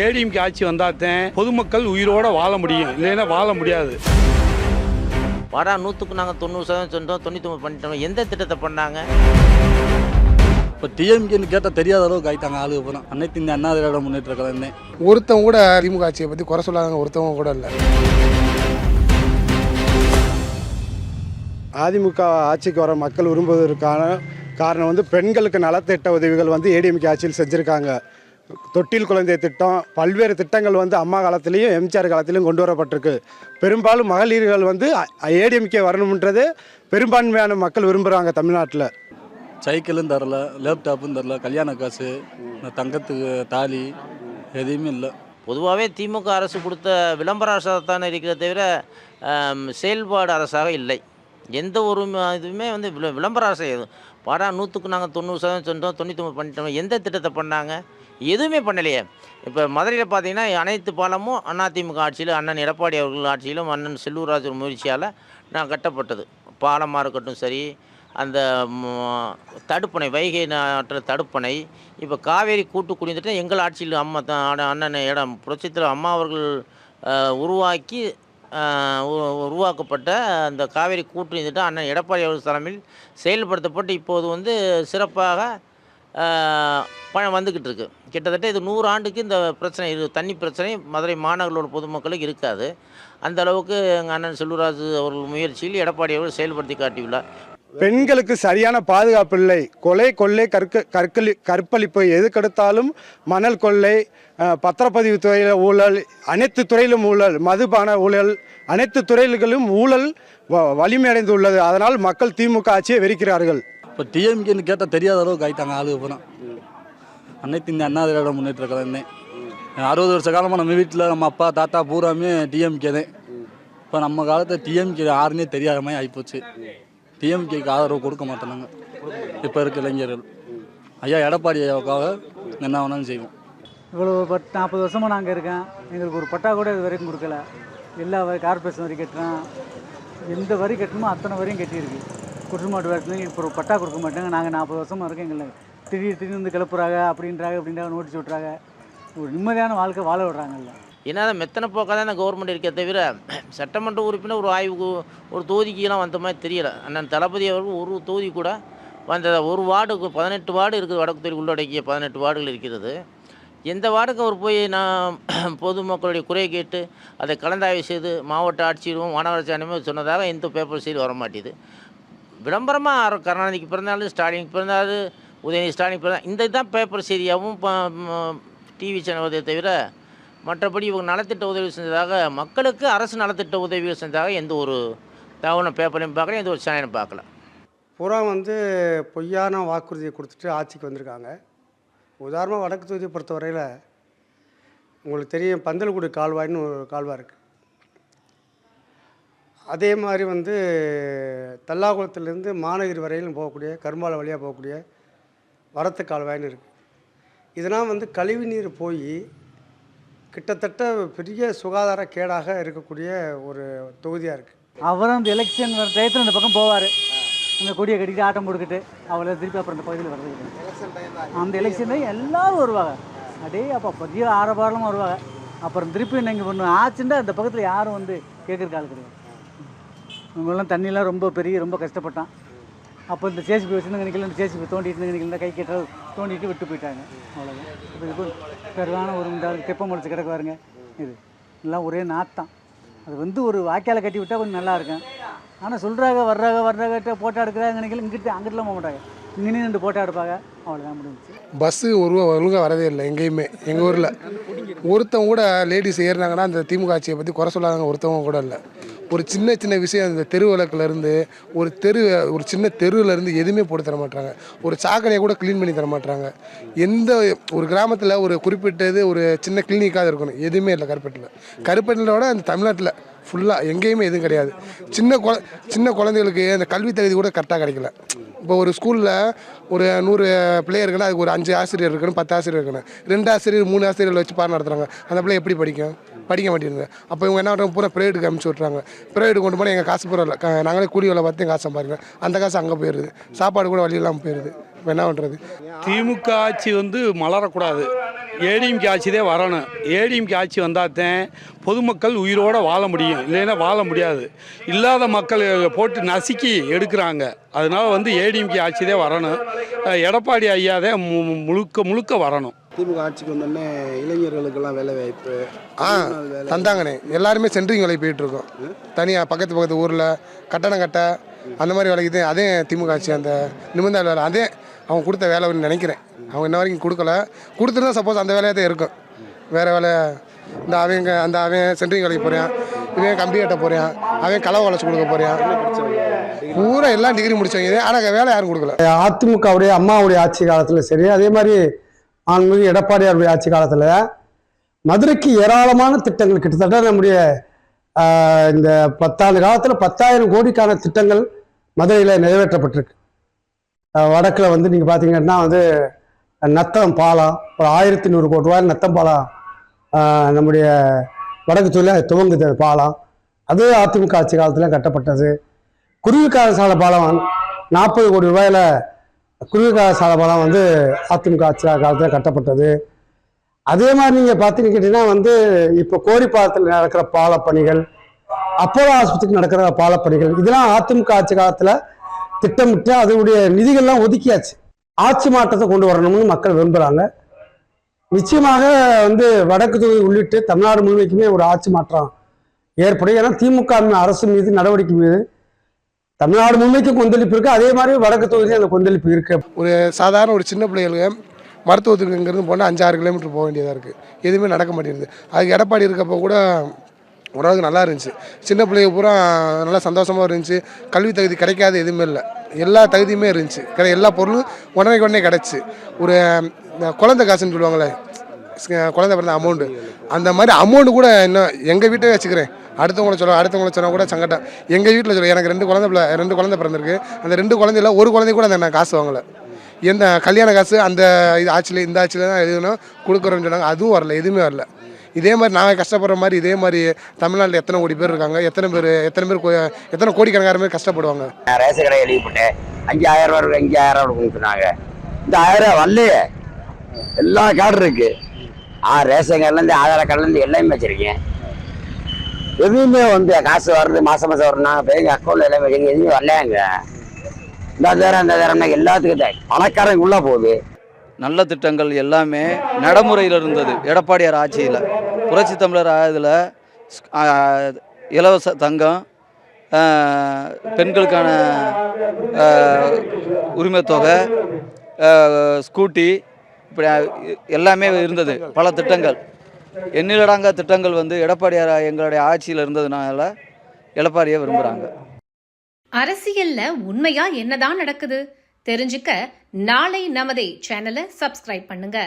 ஏடிஎம்கே ஆட்சி வந்தாதான் பொதுமக்கள் உயிரோட வாழ முடியும். இல்லைன்னா வாழ முடியாது. வரா நூற்றுக்கு நாங்கள் தொண்ணூறு சதவீதம் சொன்னோம் தொண்ணூற்றி ஒம்பது பண்ணிட்டோம். எந்த திட்டத்தை பண்ணாங்க? இப்போ டிஎம்கேன்னு கேட்டால் தெரியாத அளவுக்கு ஆயிட்டாங்க ஆளு அப்புறம் அனைத்து இந்த அண்ணா திராவிட முன்னேற்ற கழகமே. ஒருத்தன் கூட திமுக ஆட்சியை பற்றி குறை சொல்லாதவங்க ஒருத்தவங்க கூட இல்லை. அதிமுக ஆட்சிக்கு வர மக்கள் விரும்புவதற்கான காரணம் வந்து பெண்களுக்கு நலத்திட்ட உதவிகள் வந்து ஏடிஎம்கே ஆட்சியில் செஞ்சுருக்காங்க. தொட்டில் குழந்தை திட்டம் பல்வேறு திட்டங்கள் வந்து அம்மா காலத்திலையும் எம்ஜிஆர் காலத்திலையும் கொண்டு வரப்பட்டிருக்கு. பெரும்பாலும் மகளிர்கள் வந்து ஏடிஎம்கே வரணுன்றது பெரும்பான்மையான மக்கள் விரும்புகிறாங்க தமிழ்நாட்டில். சைக்கிளும் தரல லேப்டாப்பும் தரல கல்யாண காசு தங்கத்துக்கு தாலி எதுவுமே இல்லை. பொதுவாகவே திமுக அரசு கொடுத்த விளம்பர அரசாகத்தான் இருக்கிறத தவிர செயல்பாடு அரசாக இல்லை. எந்த ஒரு இதுவுமே வந்து விள- விளம்பர அரசு எதுவும் பாடா நூற்றுக்கு நாங்கள் தொண்ணூறு சதவீதம் சொன்னோம் தொண்ணூற்றி ஒம்பது பண்ணிட்டோம். எந்த திட்டத்தை பண்ணாங்க? எதுவுமே பண்ணலையே. இப்போ மதுரையில் பார்த்தீங்கன்னா அனைத்து பாலமும் அதிமுக ஆட்சியில் அண்ணன் எடப்பாடி அவர்கள் ஆட்சியிலும் அண்ணன் செல்லூராஜர் முயற்சியால் நான் கட்டப்பட்டது. பாலமாக இருக்கட்டும் சரி அந்த தடுப்பணை வைகை நாட்டு தடுப்பணை இப்போ காவேரி கூட்டு குடிந்துட்டு எங்கள் ஆட்சியில் அம்மா தான் அண்ணன் இடம் புரட்சித்தில் அம்மா அவர்கள் உருவாக்கி உருவாக்கப்பட்ட அந்த காவேரி கூட்டு திட்டம் அண்ணன் எடப்பாடி அவர்கள் தலைமையில் செயல்படுத்தப்பட்டு இப்போது வந்து சிறப்பாக பணம் வந்துக்கிட்டு இருக்குது கிட்டத்தட்ட இது நூறு ஆண்டுக்கு இந்த பிரச்சனை இரு தண்ணி பிரச்சனை மதுரை மாநகரோட பொதுமக்களுக்கு இருக்காது. அந்த அளவுக்கு எங்கள் அண்ணன் செல்வராஜ் அவர்கள் முயற்சியில் எடப்பாடி அவர்கள் செயல்படுத்தி காட்டியுள்ளார். பெண்களுக்கு சரியான பாதுகாப்பு இல்லை. கொலை கொள்ளை கற்க கற்களி கற்பழிப்பு எதுக்கெடுத்தாலும் மணல் கொள்ளை பத்திரப்பதிவு துறையில் ஊழல் அனைத்து துறையிலும் ஊழல் மதுபான ஊழல் அனைத்து துறைகளிலும் ஊழல் வ- வலிமையடைந்துள்ளது. அதனால் மக்கள் திமுக ஆட்சியை வெறுக்கிறார்கள். இப்போ டிஎம்கேன்னு கேட்டால் தெரியாத அளவுக்கு கைட்டாங்க ஆளுக்கு போனால் அனைத்து இந்த அண்ணா திராவிட முன்னேற்ற கழகமே அறுபது வருஷ காலமாக நம்ம வீட்டில் நம்ம அப்பா தாத்தா பூராமே டிஎம்கே தான். இப்போ நம்ம காலத்தில் டிஎம்கே யாருன்னே தெரியாத மாதிரி ஆகிப்போச்சு டிஎம்கேக்கு ஆதரவு கொடுக்க மாட்டேனாங்க. இப்போ இருக்க இளைஞர்கள். ஐயா எடப்பாடி ஐயாவுக்காக என்ன வேணாலும் செய்வோம். இவ்வளோ பட் நாற்பது வருஷமாக நாங்கள் இருக்கேன். எங்களுக்கு ஒரு பட்டா கூட இது வரைக்கும் கொடுக்கல. எல்லா வரி கார்பரேஷன் வரி கட்டுறேன். எந்த வரி கட்டணுமோ அத்தனை வரையும் கட்டியிருக்கு. குற்றமாட்டு வேலைக்கு இப்போ ஒரு பட்டா கொடுக்க மாட்டாங்க. நாங்கள் நாற்பது வருஷமாக இருக்கோம் எங்களுக்கு திடீர் திடீர்னு வந்து கிளப்புறாங்க அப்படின்றாங்க அப்படின்றாங்க நோட்டீஸ் விட்றாங்க ஒரு நிம்மதியான வாழ்க்கை வாழ விடுறாங்கல்ல ஏன்னா மெத்தனை போக்காக தான் கவர்மெண்ட் இருக்கே தவிர சட்டமன்ற உறுப்பினர் ஒரு ஆய்வுக்கு ஒரு தொகுதிக்கெல்லாம் வந்த மாதிரி தெரியல. அண்ணன் தளபதி அவர்கள் ஒரு தொகுதி கூட வந்த ஒரு வார்டுக்கு பதினெட்டு வார்டு இருக்குது வடக்கு தொகுதி உள்ளடக்கிய பதினெட்டு வார்டுகள் இருக்கிறது. எந்த வார்டுக்கு அவர் போய் நான் பொதுமக்களுடைய குறை கேட்டு அதை கலந்தாய்வு செய்து மாவட்ட ஆட்சியரும் மாநகராட்சி ஆணையமும் சொன்னதாக எந்த பேப்பர் செய்தி வர மாட்டேது விளம்பரமாக கருணாநிதிக்கு பிறந்தாலும் ஸ்டாலினுக்கு பிறந்தாலும் உதயநிதி ஸ்டாலினுக்கு பிறந்தா இந்த இதுதான் பேப்பர் செய்தியாகவும் டிவி சேனல் உதவியை தவிர மற்றபடி இவங்க நலத்திட்ட உதவி செஞ்சதாக மக்களுக்கு அரசு நலத்திட்ட உதவிகள் செஞ்சதாக எந்த ஒரு தகவலும் பேப்பரையும் பார்க்கல எந்த ஒரு சேனலையும் பார்க்கல. புறா வந்து பொய்யான வாக்குறுதியை கொடுத்துட்டு ஆட்சிக்கு வந்திருக்காங்க. உதாரணமாக வடக்கு தொகுதியை பொறுத்தவரையில் உங்களுக்கு தெரியும் பந்தல்குடி கால்வாய்னு ஒரு கால்வாய் இருக்குது அதே மாதிரி வந்து தல்லாகுளத்துலேருந்து மாநகர் வரையிலும் போகக்கூடிய கரும்பாலை வழியாக போகக்கூடிய வரத்து கால்வாய்னு இருக்குது இதெல்லாம் வந்து கழிவு நீர் போய் கிட்டத்தட்ட பெரிய சுகாதார கேடாக இருக்கக்கூடிய ஒரு தொகுதியாக இருக்குது அவரும் அந்த எலெக்ஷன் வர டயத்தில் இந்த பக்கம் போவார். அந்த கொடியை கட்டிட்டு ஆட்டம் போட்டுக்கிட்டு அவளை திருப்பி அப்புறம் இந்த பகுதியில் வர்றது அந்த எலெக்ஷன் எல்லாரும் வருவாங்க. அதே அப்போ பெரிய ஆரபாரமாக வருவாங்க. அப்புறம் திருப்பி நீங்கள் ஒன்று ஆச்சுன்னா அந்த பக்கத்தில் யாரும் வந்து கேட்குறக்கு ஆள் கிடையாது. இவங்கெல்லாம் தண்ணியெல்லாம் ரொம்ப பெரிய ரொம்ப கஷ்டப்பட்டான். அப்போ இந்த ஜேசிபி வச்சுருந்து நினைக்கல? இந்த ஜேசிபி தோண்டிட்டு நினைக்கல? கை கட்ட தோண்டிட்டு விட்டு போயிட்டாங்க. அவ்வளோதான் இப்போ இது பெருவான ஒரு இந்த தெப்பம் முடிச்சு கிடக்கு பாருங்க இது எல்லாம் ஒரே நாத்தான் அது வந்து ஒரு வாய்க்கால கட்டி விட்டால் கொஞ்சம் நல்லா இருக்கும். ஆனால் சொல்கிறாங்க வர்றாங்க வர்றாங்க போட்டோ எடுக்கிறாங்க நினைக்கல. இங்கிட்டு அங்கிட்டுலாம் போக மாட்டாங்க. இங்கே நின்று போட்டோ எடுப்பாங்க. அவ்வளோதான் முடிஞ்சுச்சு. பஸ்ஸு ஒரு ஒழுங்காக வரதே இல்லை எங்கேயுமே. எங்கள் ஊரில். ஒருத்தவங்க கூட லேடிஸ் ஏறினாங்கன்னா அந்த திமுக ஆட்சியை பற்றி குறை சொல்லாதவங்க ஒருத்தவங்க கூட இல்லை. ஒரு சின்ன சின்ன விஷயம் அந்த தெரு விளக்குலேருந்து ஒரு தெரு ஒரு சின்ன தெருவில் இருந்து எதுவுமே போட்டு தர மாட்டாங்க ஒரு சாக்கடையை கூட க்ளீன் பண்ணி தர மாட்டாங்க எந்த ஒரு கிராமத்தில் ஒரு குறிப்பிட்டது ஒரு சின்ன கிளினிக்காக இருக்கணும். எதுவுமே இல்லை கருப்பட்டில் கருப்பட்டிலோட விட அந்த தமிழ்நாட்டில் ஃபுல்லாக எங்கேயுமே எதுவும் கிடையாது. சின்ன குழ சின்ன குழந்தைகளுக்கு அந்த கல்வி தகுதி கூட கரெக்டாக கிடைக்கல. இப்போ ஒரு ஸ்கூலில் ஒரு நூறு பிள்ளையர் இருக்குன்னா அதுக்கு ஒரு அஞ்சு ஆசிரியர் இருக்கணும் பத்து ஆசிரியர் இருக்கணும். ரெண்டு ஆசிரியர் மூணு ஆசிரியர்கள் வச்சு பாடம் நடத்துகிறாங்க அந்த பிள்ளை எப்படி படிக்கும்? படிக்க மாட்டேங்குது. அப்போ இவங்க என்ன பண்ணுறாங்க பூரா ப்ரைவேட்டுக்கு அனுப்பிச்சி விட்றாங்க ப்ரைவேட்டுக்கு கொண்டு போனால் எங்கள் காசு பூரா இல்லை. நாங்களே கூலி வேலை பார்த்து காசு சம்பாதிக்கிறோம். அந்த காசு அங்கே போயிடுது. சாப்பாடு கூட வழி இல்லாமல் போயிடுது. இப்போ என்ன பண்ணுறது திமுக ஆட்சி வந்து மலரக்கூடாது. ஏடிஎம்கே ஆட்சி தான் வரணும். ஏடிஎம்கே ஆட்சி வந்தால் தான் பொதுமக்கள் உயிரோட வாழ முடியும். இல்லைன்னா வாழ முடியாது. இல்லாத மக்கள் போட்டு நசுக்கி எடுக்கிறாங்க. அதனால வந்து ஏடிஎம்கே ஆட்சி தான் வரணும் எடப்பாடி ஐயா தான் முழுக்க முழுக்க வரணும். திமுக ஆட்சிக்கு வந்தோடனே இளைஞர்களுக்கெல்லாம் வேலை வாய்ப்பு ஆ தந்தாங்கண்ணே. எல்லாருமே சென்ட்ரிங் வேலைக்கு போயிட்டு இருக்கோம். தனியாக பக்கத்து பக்கத்து ஊரில் கட்டணம் கட்ட அந்த மாதிரி வேலைக்கு அதே திமுக ஆட்சி அந்த நிமிர்ந்த வேலை. அதே அவங்க கொடுத்த வேலைன்னு நினைக்கிறேன். அவங்க இன்ன வரைக்கும் கொடுக்கல. கொடுத்துருந்தா சப்போஸ் அந்த வேலையாக தான் இருக்கும். வேறு வேலை இந்த அவங்க அந்த அவன் சென்ட்ரிங் வேலைக்கு போகிறான் இவன் கம்பி கட்ட போகிறான் அவன் களவு வளைச்சு கொடுக்க போகிறான் பூரா எல்லாம் டிகிரி முடிச்சவங்க ஆனால் வேலை யாரும் கொடுக்கல. அதிமுகவுடைய அம்மாவுடைய ஆட்சி காலத்தில் சரி அதே மாதிரி ஆண்மிகு எடப்பாடியாருடைய ஆட்சி காலத்தில் மதுரைக்கு ஏராளமான திட்டங்கள் கிட்டத்தட்ட நம்முடைய இந்த பத்தாண்டு காலத்தில் பத்தாயிரம் கோடிக்கான திட்டங்கள் மதுரையில் நிறைவேற்றப்பட்டிருக்கு. வடக்கில் வந்து நீங்கள் பார்த்தீங்கன்னா வந்து நத்தம் பாலம் ஒரு ஆயிரத்தி நூறு கோடி ரூபாய் நத்தம் பாலம் நம்முடைய வடக்கு தொழில் துவங்குது பாலம் அது அதிமுக ஆட்சி காலத்தில் கட்டப்பட்டது. குருவிக்கார சாலை பாலம் நாற்பது கோடி ரூபாயில் குருவிக்கார சாலை பாலம் வந்து அதிமுக ஆட்சி காலத்தில் கட்டப்பட்டது. அதே மாதிரி நீங்கள் பார்த்தீங்கன்னு கேட்டீங்கன்னா வந்து இப்போ கோரிப்பாலத்தில் நடக்கிற பாலப்பணிகள் அப்போலோ ஆஸ்பத்திரிக்கு நடக்கிற பாலப்பணிகள் இதெல்லாம் அதிமுக ஆட்சி காலத்தில் திட்டமிட்டு அதனுடைய நிதிகள்லாம் ஒதுக்கியாச்சு. ஆட்சி மாற்றத்தை கொண்டு வரணும்னு மக்கள் விரும்புகிறாங்க நிச்சயமாக வந்து வடக்கு தொகுதி உள்ளிட்டு தமிழ்நாடு முழுமைக்குமே ஒரு ஆட்சி மாற்றம் ஏற்படும். ஏன்னா திமுக அரசு மீது நடவடிக்கை மீது தமிழ்நாடு முழுமைக்கும் கொந்தளிப்பு இருக்குது அதே மாதிரி வடக்கு தொகுதியில் அந்த கொந்தளிப்பு இருக்குது ஒரு சாதாரண ஒரு சின்ன பிள்ளைகளுக்கு மருத்துவத்துக்கு இங்கேருந்து போனால் அஞ்சாறு கிலோமீட்டர் போக வேண்டியதாக இருக்குது எதுவுமே நடக்க மாட்டேங்குது. அதுக்கு எடப்பாடி இருக்கப்போ கூட ஓரளவுக்கு நல்லா இருந்துச்சு. சின்ன பிள்ளைங்க பூரா நல்லா சந்தோஷமாக இருந்துச்சு. கல்வி தகுதி கிடைக்காத எதுவுமே இல்லை. எல்லா தகுதியுமே இருந்துச்சு. கிடை எல்லா பொருளும் உடனே உடனே கிடச்சி. ஒரு குழந்த குழந்தை காசுன்னு சொல்லுவாங்களே குழந்த குழந்தை பிறந்த அமௌண்ட்டு அந்த மாதிரி அமௌண்ட்டு கூட இன்னும் எங்கள் வீட்டே வச்சுக்கிறேன். அடுத்தவங்கள சொல்ல அடுத்தவங்கள சொன்னால் கூட சங்கடம். எங்கள் வீட்டில் சொல்ல எனக்கு ரெண்டு குழந்தை பிள்ளை ரெண்டு குழந்தை பிறந்திருக்கு. அந்த ரெண்டு குழந்தையில ஒரு குழந்தை கூட அந்த நான் காசு வாங்கலை. எந்த கல்யாண காசு அந்த இது ஆட்சியில் இந்த ஆட்சியில் தான் எதுனா கொடுக்குறோன்னு சொன்னாங்க. அதுவும் வரல எதுவுமே வரல. இதே மாதிரி நாங்கள் கஷ்டப்படுற மாதிரி இதே மாதிரி தமிழ்நாட்டில் எத்தனை கோடி பேர் இருக்காங்க? எத்தனை பேர் எத்தனை பேர் கோ- எத்தனை கோடிக்கணக்கான பேர் கஷ்டப்படுவாங்க? நான் ரேஷன் கடை எழுதி போட்டேன் அஞ்சு ஆயிரம் ரூபா இருக்கு அஞ்சு ஆயிரம் ரூபா சொன்னாங்க. இந்த ஆயிரம் ரூபா வரலையே. எல்லா கார்டு இருக்கு. ஆ ரேஷன் கார்டுலேருந்து ஆதார் கார்டுலேருந்து எல்லாமே வச்சிருக்கேன். எதுவுமே வந்து காசு வருது மாசம் மாசம் வரணும் இப்போ எங்கள் அக்கௌண்ட்ல எல்லாம் வச்சிருக்கேன். எதுவுமே வரலையாங்க இந்த தரம் இந்த தரம்னா எல்லாத்துக்கும் தான் பணக்காரங்க உள்ள போகுது. நல்ல திட்டங்கள் எல்லாமே நடைமுறையில் இருந்தது எடப்பாடியார் ஆட்சியில். புரட்சி தமிழர் இதில் இலவச தங்கம் பெண்களுக்கான உரிமைத்தொகை உரிமைத் தொகை ஸ்கூட்டி இப்படி எல்லாமே இருந்தது. பல திட்டங்கள். எண்ணிலடாங்க திட்டங்கள் வந்து எடப்பாடியார் எங்களுடைய ஆட்சியில் இருந்ததுனால எடப்பாடியை விரும்புகிறாங்க அரசியல்ல உண்மையா என்னதான் நடக்குது? தெரிஞ்சுக்க நாளை நமதே சேனலை சப்ஸ்கிரைப் பண்ணுங்க.